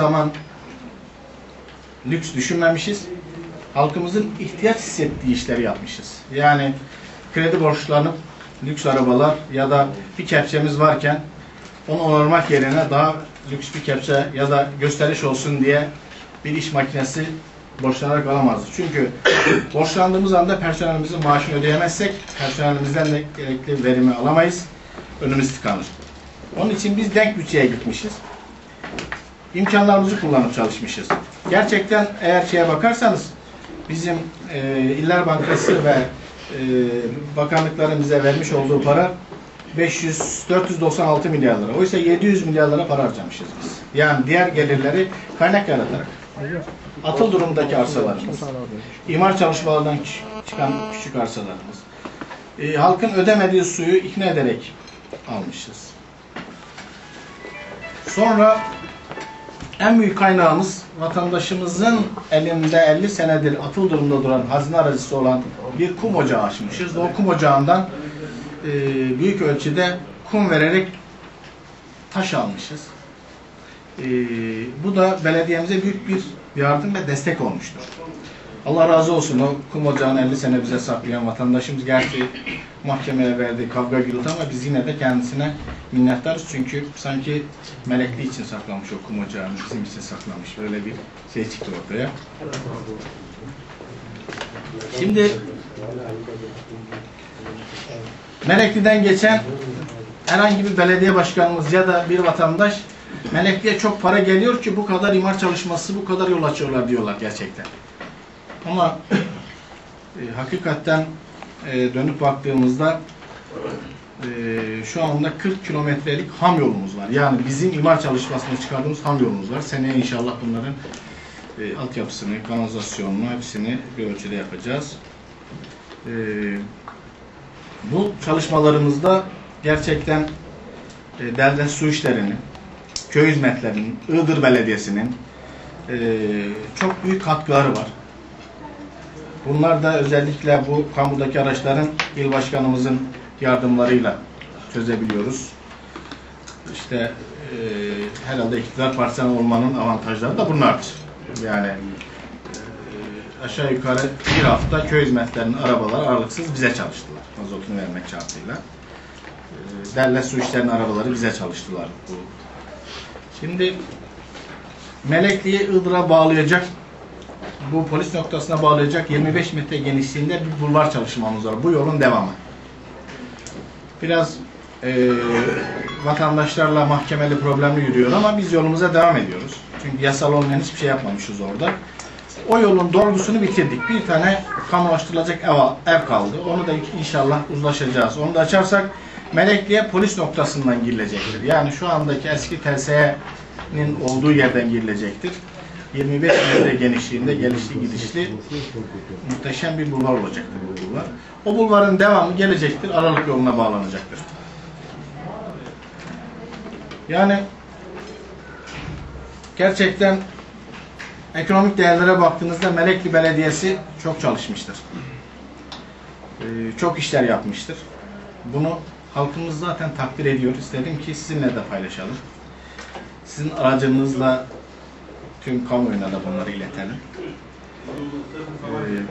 zaman lüks düşünmemişiz. Halkımızın ihtiyaç hissettiği işleri yapmışız. Yani kredi borçlanıp lüks arabalar ya da bir kepçemiz varken onu onarmak yerine daha lüks bir kepçe ya da gösteriş olsun diye bir iş makinesi borçlanarak alamazdık. Çünkü borçlandığımız anda personelimizin maaşını ödeyemezsek personelimizden de gerekli verimi alamayız. Önümüz tıkanır. Onun için biz denk bütçeye gitmişiz imkanlarımızı kullanıp çalışmışız. Gerçekten eğer şeye bakarsanız bizim e, İller Bankası ve e, bakanlıkların bize vermiş olduğu para 500 496 milyar lira. Oysa 700 milyar lira para harcamışız biz. Yani diğer gelirleri kaynak yaratarak. Atıl durumdaki arsalarımız, imar çalışmalarından çıkan küçük arsalarımız, e, halkın ödemediği suyu ikna ederek almışız. Sonra en büyük kaynağımız vatandaşımızın elinde 50 senedir atıl durumda duran hazine arazisi olan bir kum ocağı açmışız. O kum ocağından e, büyük ölçüde kum vererek taş almışız. E, bu da belediyemize büyük bir yardım ve destek olmuştur. Allah razı olsun o kum ocağını 50 sene bize saklayan vatandaşımız gerçi mahkemeye verdi, kavga gürültü ama biz yine de kendisine minnettarız. Çünkü sanki melekli için saklamış o kum ocağını, bizim için saklamış. Böyle bir şey çıktı ortaya. Şimdi Melekli'den geçen herhangi bir belediye başkanımız ya da bir vatandaş Melekli'ye çok para geliyor ki bu kadar imar çalışması, bu kadar yol açıyorlar diyorlar gerçekten. Ama e, hakikaten e, dönüp baktığımızda e, şu anda 40 kilometrelik ham yolumuz var. Yani bizim imar çalışmasına çıkardığımız ham yolumuz var. Seneye inşallah bunların e, altyapısını, kanalizasyonunu hepsini bir ölçüde yapacağız. E, bu çalışmalarımızda gerçekten e, devlet su işlerinin, köy hizmetlerinin, Iğdır Belediyesi'nin e, çok büyük katkıları var. Bunlar da özellikle bu kamudaki araçların il başkanımızın yardımlarıyla çözebiliyoruz. İşte e, herhalde iktidar partisi olmanın avantajları da bunlardır. Yani e, aşağı yukarı bir hafta köy hizmetlerinin arabaları aralıksız bize çalıştılar. Mazotunu vermek şartıyla. E, devlet su işlerinin arabaları bize çalıştılar. Bu. Şimdi Melekli'yi Iğdır'a bağlayacak bu polis noktasına bağlayacak 25 metre genişliğinde bir bulvar çalışmamız var. Bu yolun devamı. Biraz e, vatandaşlarla mahkemeli problemli yürüyor ama biz yolumuza devam ediyoruz. Çünkü yasal olmayan hiçbir şey yapmamışız orada. O yolun dolgusunu bitirdik. Bir tane kamulaştırılacak ev, ev kaldı. Onu da inşallah uzlaşacağız. Onu da açarsak Melekli'ye polis noktasından girilecektir. Yani şu andaki eski TSE'nin olduğu yerden girilecektir. 25 metre genişliğinde gelişli gidişli muhteşem bir bulvar olacaktır bu bulvar. O bulvarın devamı gelecektir, Aralık yoluna bağlanacaktır. Yani gerçekten ekonomik değerlere baktığınızda Melekli Belediyesi çok çalışmıştır. Ee, çok işler yapmıştır. Bunu halkımız zaten takdir ediyor. İstedim ki sizinle de paylaşalım. Sizin aracınızla tüm kamuoyuna da bunları iletelim. Ee,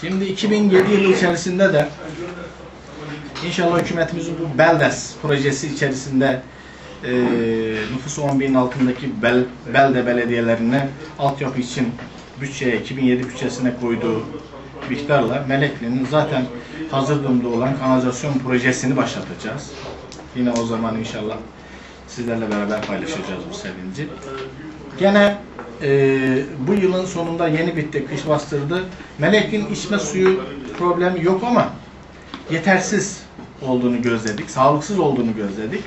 şimdi 2007 yılı içerisinde de inşallah hükümetimizin bu Beldes projesi içerisinde e, nüfusu 10 binin altındaki bel, belde belediyelerine altyapı için bütçeye 2007 bütçesine koyduğu miktarla Melekli'nin zaten hazır durumda olan kanalizasyon projesini başlatacağız. Yine o zaman inşallah sizlerle beraber paylaşacağız bu sevinci. Gene e, bu yılın sonunda yeni bitti, kış bastırdı. Melek'in içme suyu problemi yok ama yetersiz olduğunu gözledik, sağlıksız olduğunu gözledik.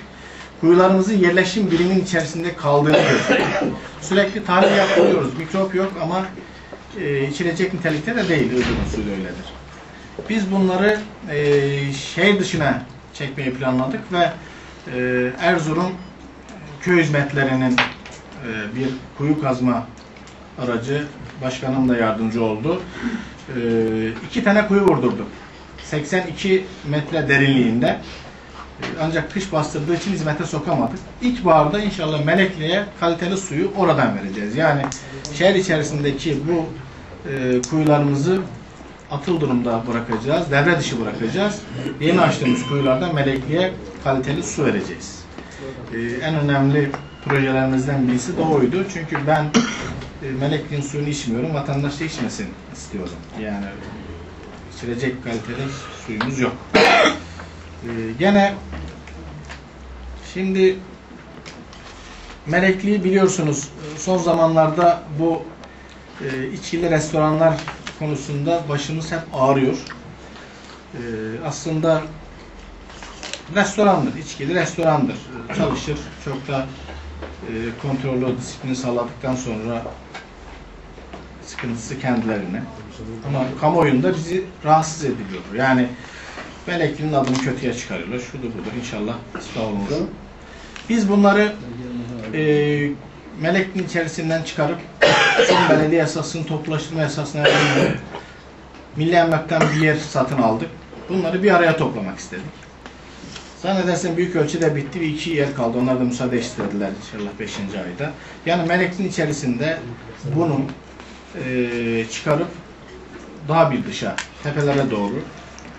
Kuyularımızın yerleşim birimin içerisinde kaldığını gözledik. Sürekli tahlil yapıyoruz, mikrop yok ama e, içilecek nitelikte de değil, Iğdır'ın suyu öyledir. Biz bunları e, şehir dışına çekmeyi planladık ve e, Erzurum köy hizmetlerinin e, bir kuyu kazma aracı başkanım da yardımcı oldu. E, iki tane kuyu vurdurduk. 82 metre derinliğinde E, Ancak kış bastırdığı için hizmete sokamadık. İlkbaharda inşallah Melekli'ye kaliteli suyu oradan vereceğiz. Yani şehir içerisindeki bu e, kuyularımızı atıl durumda bırakacağız, devre dışı bırakacağız. Yeni açtığımız kuyulardan Melekli'ye kaliteli su vereceğiz. Ee, en önemli projelerimizden birisi de oydu. Çünkü ben e, Melekli'nin suyunu içmiyorum, vatandaş da içmesin istiyorum. Yani içilecek kaliteli suyumuz yok. Ee, gene şimdi Melekli'yi biliyorsunuz son zamanlarda bu e, içkili restoranlar konusunda başımız hep ağrıyor. Ee, aslında restorandır, içkili restorandır. Çalışır, çok da e, kontrollü, disiplini sağladıktan sonra sıkıntısı kendilerine. Ama kamuoyunda bizi rahatsız ediliyor. Yani Melekli'nin adını kötüye çıkarıyorlar. Şudur budur inşallah olunur. Biz bunları e, Melekli'nin içerisinden çıkarıp son belediye yasasının toplulaştırma yasasına uygun Milli Emlak'tan bir yer satın aldık. Bunları bir araya toplamak istedik. Zannedersem büyük ölçüde bitti. Bir iki yer kaldı. Onlar da müsaade istediler inşallah 5. ayda. Yani Melekli'nin içerisinde bunu e, çıkarıp daha bir dışa, tepelere doğru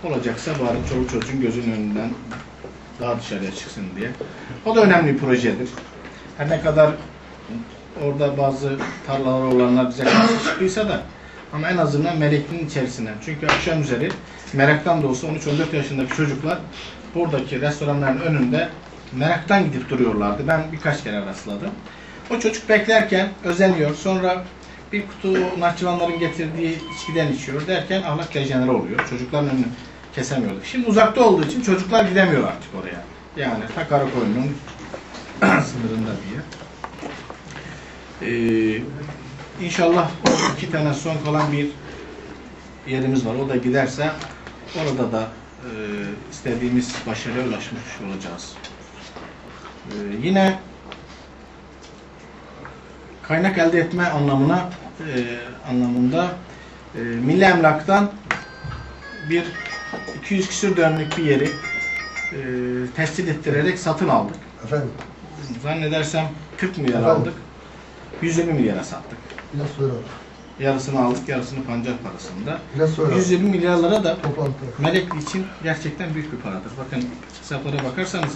olacaksa bari çoluk çocuğun gözünün önünden daha dışarıya çıksın diye. O da önemli bir projedir. Her ne kadar orada bazı tarlalar olanlar bize karşı çıktıysa da ama en azından Melekli'nin içerisinden. Çünkü akşam üzeri meraktan da olsa 13-14 yaşındaki çocuklar buradaki restoranların önünde meraktan gidip duruyorlardı. Ben birkaç kere rastladım. O çocuk beklerken özeniyor. Sonra bir kutu Nahçıvanların getirdiği içkiden içiyor derken ahlak dejenere oluyor. Çocukların önünü kesemiyorduk. Şimdi uzakta olduğu için çocuklar gidemiyor artık oraya. Yani ta Karakoyun'un sınırında bir yer. Ee, inşallah iki tane son kalan bir yerimiz var. O da giderse orada da e, istediğimiz başarıya ulaşmış olacağız. Ee, yine kaynak elde etme anlamına e, anlamında e, Milli Emlak'tan bir 200 küsür dönümlük bir yeri e, tescil ettirerek satın aldık. Efendim, Zannedersem 40 milyar Efendim? aldık. 120 milyara sattık. biraz sonra. Yarısını aldık, yarısını pancar parasında. Biraz sonra. 120 milyarlara da Toplantı. Melekli için gerçekten büyük bir paradır. Bakın hesaplara bakarsanız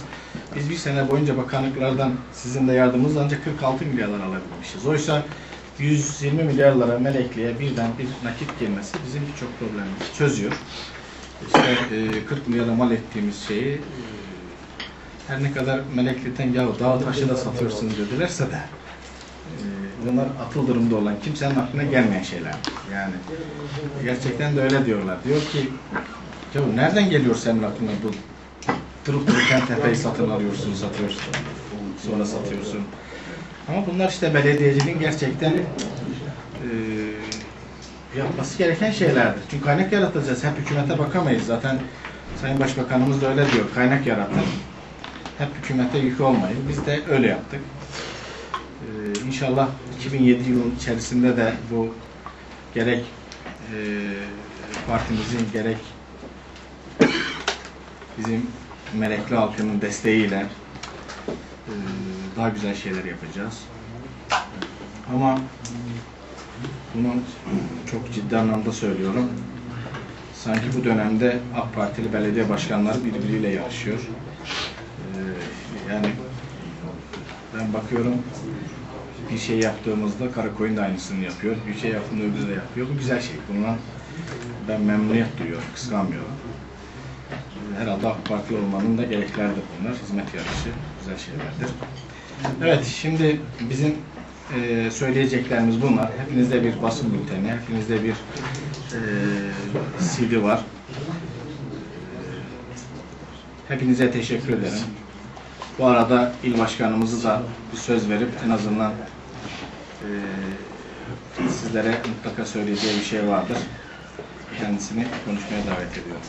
biz bir sene boyunca bakanlıklardan sizin de yardımınızla ancak 46 milyarlar alabilmişiz. Oysa 120 milyarlara Melekli'ye birden bir nakit girmesi bizim birçok problemimizi çözüyor. İşte e, 40 milyara mal ettiğimiz şeyi e, her ne kadar Melekli'den ya dağ taşı da satıyorsun dedilerse de e, bunlar atıl durumda olan kimsenin aklına gelmeyen şeyler. Yani gerçekten de öyle diyorlar. Diyor ki ya nereden geliyor senin aklına bu durup dururken tepeyi satın alıyorsun, satıyorsun, sonra satıyorsun. Ama bunlar işte belediyeciliğin gerçekten e, yapması gereken şeylerdir. Çünkü kaynak yaratacağız. Hep hükümete bakamayız. Zaten Sayın Başbakanımız da öyle diyor. Kaynak yaratın. Hep hükümete yük olmayın. Biz de öyle yaptık. Ee, inşallah 2007 yılın içerisinde de bu gerek e, partimizin gerek bizim melekli halkının desteğiyle e, daha güzel şeyler yapacağız. Ama bunu çok ciddi anlamda söylüyorum. Sanki bu dönemde AK Partili belediye başkanları birbiriyle yarışıyor. Ee, yani ben bakıyorum bir şey yaptığımızda Karakoyun da aynısını yapıyor. Bir şey yaptığında öbürü de yapıyor. Bu güzel şey. Bundan ben memnuniyet duyuyorum, kıskanmıyorum. Herhalde AK Parti olmanın da gerekleridir bunlar. Hizmet yarışı güzel şeylerdir. Evet, şimdi bizim e, söyleyeceklerimiz bunlar. Hepinizde bir basın bülteni, hepinizde bir e, CD var. Hepinize teşekkür ederim. Bu arada il başkanımızı da bir söz verip en azından e, sizlere mutlaka söyleyeceği bir şey vardır. Kendisini konuşmaya davet ediyorum.